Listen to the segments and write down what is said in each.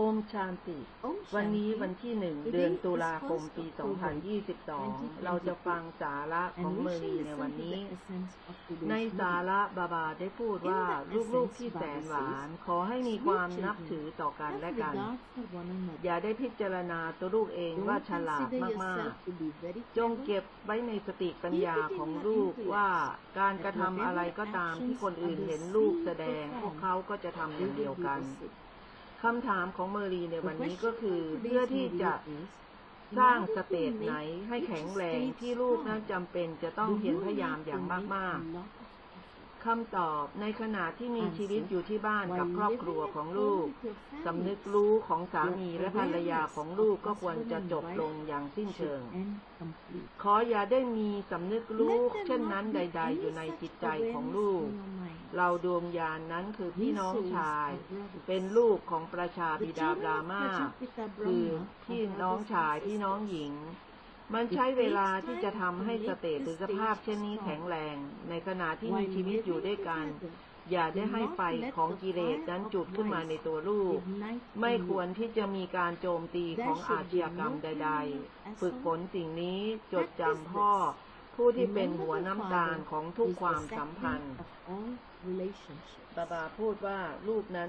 โอมชานติ วันนี้วันที่หนึ่งเดือนตุลาคมปี 2022 เราจะฟังสาระของเมรีในวันนี้ ในสาระบาบาได้พูดว่าลูกๆที่แสนหวาน ขอให้มีความนับถือต่อกันและกัน อย่าได้พิจารณาตัวลูกเองว่าฉลาดมากๆ จงเก็บไว้ในสติปัญญาของลูกว่าการกระทำอะไรก็ตามที่คนอื่นเห็นลูกแสดงพวกเขาก็จะทำอย่างเดียวกัน คำถามของเมอรีในวันนี้ก็คือเพื่อที่จะสร้างสเตจไหนให้แข็งแรงที่ลูกนั้นจำเป็นจะต้องเพียรพยายามอย่างมากๆคำตอบในขณะที่มีชีวิตอยู่ที่บ้านกับครอบครัวของลูกสำนึกรู้ของสามีและภรรยาของลูกก็ควรจะจบลงอย่างสิ้นเชิง ขออย่าได้มีสำนึกรู้เช่นนั้นใด ๆ อยู่ในจิตใจของลูก เราดวงยานนั้นคือพี่น้องชาย เป็นลูกของประชาบิดาบรามาคือพี่น้องชายพี่น้องหญิง มันใช้เวลาที่จะทำให้สเตตหรือสภาพเช่นนี้แข็งแรง ในขณะที่มีชีวิตอยู่ด้วยกัน อย่าได้ให้ไฟของกิเลสนั้นจุดขึ้นมาในตัวลูก ไม่ควรที่จะมีการโจมตีของอาชญากรรมใด ๆ ฝึกฝนสิ่งนี้จดจำพ่อ ผู้ที่เป็นหัวน้ำตาลของทุกความสัมพันธ์บาบาพูดว่าลูกนั้น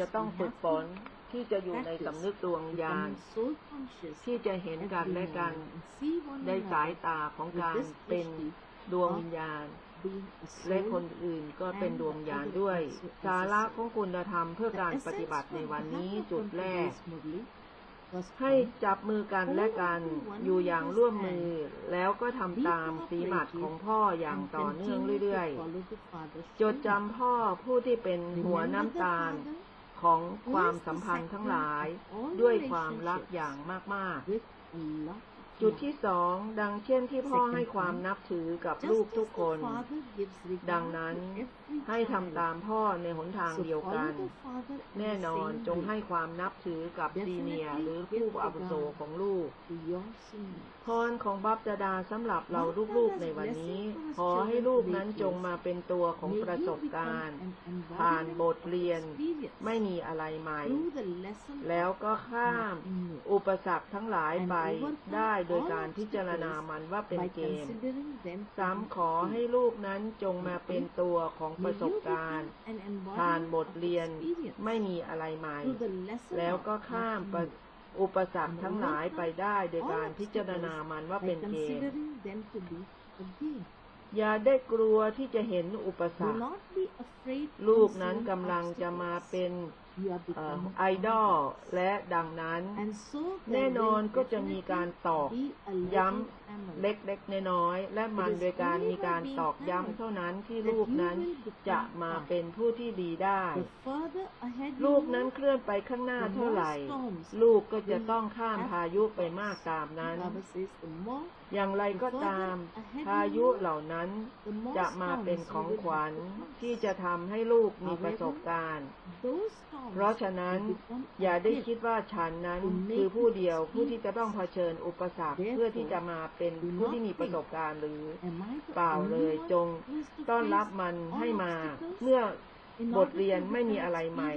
จะต้องฝึกฝนที่จะอยู่ในสำนึกดวงญาณที่จะเห็นกันและกันได้สายตาของการเป็นดวงวิญญาณ และคนอื่นก็เป็นดวงญาณด้วย สาระของคุณธรรมเพื่อการปฏิบัติในวันนี้จุดแรก ให้จับมือกันและกันอยู่อย่างร่วมมือ แล้วก็ทำตามสีหมัดของพ่ออย่างต่อเนื่องเรื่อยๆ จดจำพ่อผู้ที่เป็นหัวน้ำตาลของความสัมพันธ์ทั้งหลายด้วยความรักอย่างมากๆ จุดที่สองดังเช่นที่พ่อให้ความนับถือกับลูกทุกคน ดังนั้นให้ทำตามพ่อในหนทางเดียวกัน แน่นอนจงให้ความนับถือกับซีเนียหรือผู้อาวุโสของลูกพรของบัพจดาสำหรับเราลูกๆในวันนี้ ขอให้ลูกนั้นจงมาเป็นตัวของประสบการณ์ ผ่านบทเรียนไม่มีอะไรใหม่ แล้วก็ข้าม อุปสรรคทั้งหลายไปได้ดยการพิจารณามันว่าเป็นเกม ซ้ำขอให้ลูกนั้นจงมาเป็นตัวของประสบการณ์ ผ่านบทเรียนไม่มีอะไรใหม่ แล้วก็ข้ามอุปสรรคทั้งหลายไปได้โดยการพิจารณามันว่าเป็นเกมอย่าได้กลัวที่จะเห็นอุปสรรค ลูกนั้นกำลังจะมาเป็นไอดอลและดังนั้น แน่นอนก็จะมีการตอกย้ำเล็กๆน้อยๆและมันโดยการมีการตอกย้ำเท่านั้นที่ลูกนั้นจะมาเป็นผู้ที่ดีได้ ลูกนั้นเคลื่อนไปข้างหน้าเท่าไหร่ ลูกก็จะต้องข้ามพายุไปมากตามนั้น อย่างไรก็ตาม พายุเหล่านั้นจะมาเป็นของขวัญที่จะทำให้ลูกมีประสบการณ์เพราะฉะนั้นอย่าได้คิดว่าฉันนั้นคือผู้เดียวผู้ที่จะต้องเผชิญอุปสรรคเพื่อที่จะมาเป็นผู้ที่มีประสบการณ์หรือเปล่าเลยจงต้อนรับมันให้มาเมื่อบทเรียนไม่มีอะไรใหม่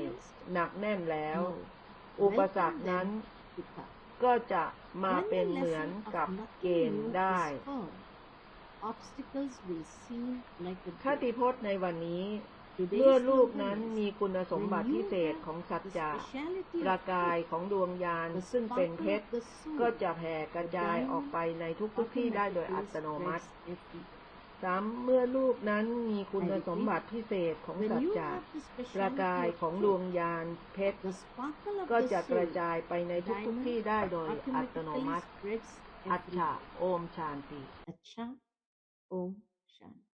หนักแน่นแล้ว อุปสรรคนั้นก็จะมาเป็นเหมือนกับเกณฑ์ได้คติพจน์ในวันนี้ เมื่อลูกนั้นมีคุณสมบัติพิเศษของสัจจะประกายของดวงยานซึ่งเป็นเพชรก็จะแผ่กระจายออกไปในทุกๆที่ได้โดยอัตโนมัติซ้ำเมื่อลูกนั้นมีคุณสมบัติพิเศษของสัจจะประกายของดวงยานเพชรก็จะกระจายไปในทุกๆที่ได้โดยอัตโนมัติ อัจฉาโอมชานติ Acha Om Shanti.